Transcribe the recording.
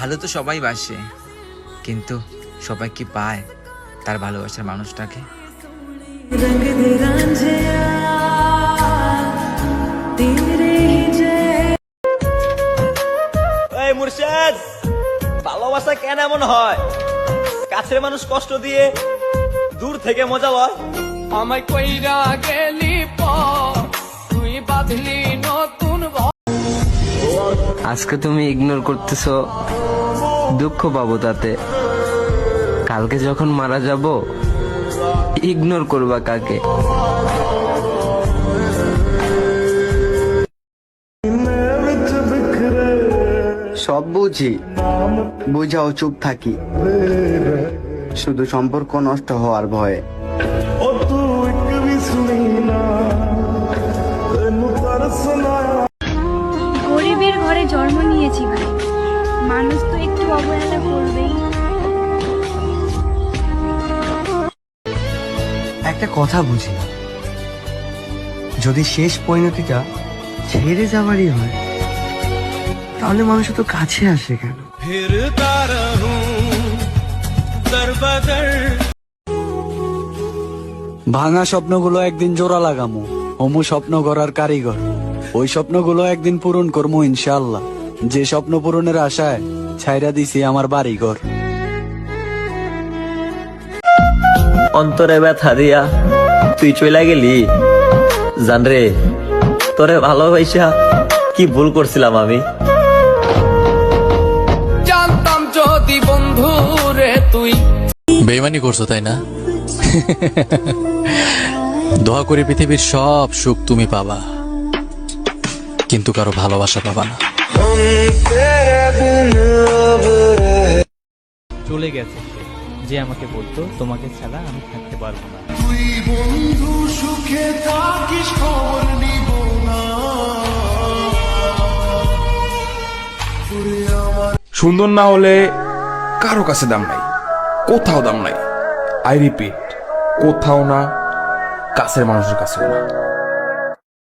ভালো তো সবাই বাসে কিন্তু সবাই কি পায় তার ভালোবাসার মানুষটাকে? ভালোবাসা কেন এমন হয়? কাছের মানুষ কষ্ট দিয়ে দূর থেকে মজা লয়। আমায় কইরা গেলি তুই বাঁধলি নতুন আজকে তুমি ইগনোর করতেছো। দুঃখ পাবো তাতে। কালকে যখন মারা যাব ইগনোর করবা কাকে? সব বুঝি, বুঝাও চুপ থাকি। শুধু সম্পর্ক নষ্ট হওয়ার ভয়ে। গরিবের ঘরে জন্ম নিয়েছি ভাই। মানুষ তো একটু অবহেলা করবেই। একটা কথা বুঝি না যদি শেষ পরিণতিটা ছেড়ে যাওয়ারই হয় তাহলে মানুষ তো কাছে আসে কেন? ভাঙা স্বপ্নগুলো একদিন জোড়া লাগামো হমু স্বপ্ন গড়ার কারিগর। ওই স্বপ্নগুলো একদিন পূরণ করব ইনশাল্লাহ যে স্বপ্ন পূরণের আশায় ছাইরা দিছি আমার বাড়ি ঘর অন্তরে ব্যথা দিয়া তুই চলে গেলি। জানরে তোরে ভালোবাসা কি ভুল করছিলাম আমি? জানতাম যদি বন্ধু রে তুই। বেইমানি করছ তাই না? দোয়া করে পৃথিবীর সব সুখ তুমি পাবা কিন্তু কারও ভালোবাসা পাবা না। চলে গেছে সে। যে আমাকে বলতো তোমাকে ছাড়া আমি থাকতে পারব না। সুন্দর না হলে কারও কাছে দাম নাই কোথাও দাম নাই। আই রিপিট কোথাও না কাছের মানুষের কাছেও না।